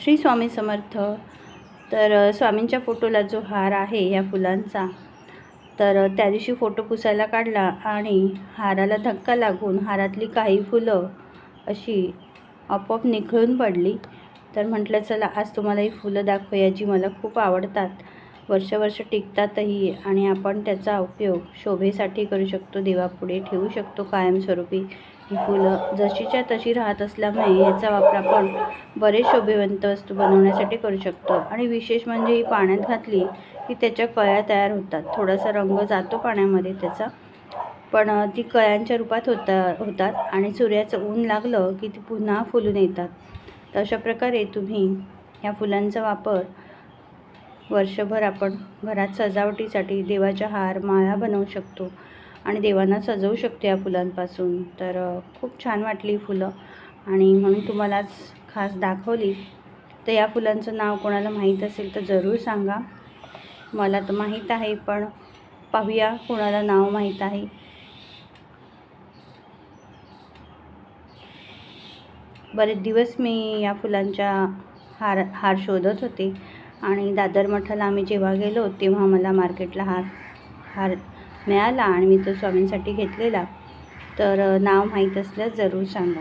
श्री स्वामी समर्थ. तर स्वामींच्या फोटोला जो हार आहे या फुलांचा तर त्या दिवशी फोटो पुसायला काढला आणि हाराला धक्का लागून हारातली काही फुलं अशी आपोआप निखळून पडली. तर म्हटलं चला आज तुम्हाला ही फुलं दाखवूया जी मला खूप आवडतात. वर्षवर्ष टिकतातही आणि आपण त्याचा उपयोग शोभेसाठी करू शकतो देवापुढे ठेवू शकतो कायमस्वरूपी. ही फुलं जशीच्या तशी राहत असल्यामुळे याचा वापर आपण बरेच शोभेवंत वस्तू बनवण्यासाठी करू शकतो. आणि विशेष म्हणजे ही पाण्यात घातली की त्याच्या कळ्या तयार होतात. थोडासा रंग जातो पाण्यामध्ये त्याचा पण ती कळ्यांच्या रूपात होता होतात आणि सूर्याचं ऊन लागलं की ती पुन्हा फुलून येतात. तर अशा प्रकारे तुम्ही ह्या फुलांचा वापर वर्षभर आपण घरात सजावटीसाठी देवाच्या हार माळा बनवू शकतो आणि देवांना सजवू शकतो या फुलांपासून. तर खूप छान वाटली फुलं. आणि म्हणून तुम्हालाच खास दाखवली. तर या फुलांचं नाव कोणाला माहीत असेल तर जरूर सांगा. मला तर माहीत आहे पण पाहूया कोणाला नाव माहीत आहे. बरेच दिवस मी या फुलांच्या हार हार शोधत होते. आणि दादर मठाला आम्ही जेव्हा गेलो तेव्हा मला मार्केटला हार हार मिळाला आणि मी तो स्वामींसाठी घेतलेला. तर नाव माहीत असल्यास जरूर सांगा.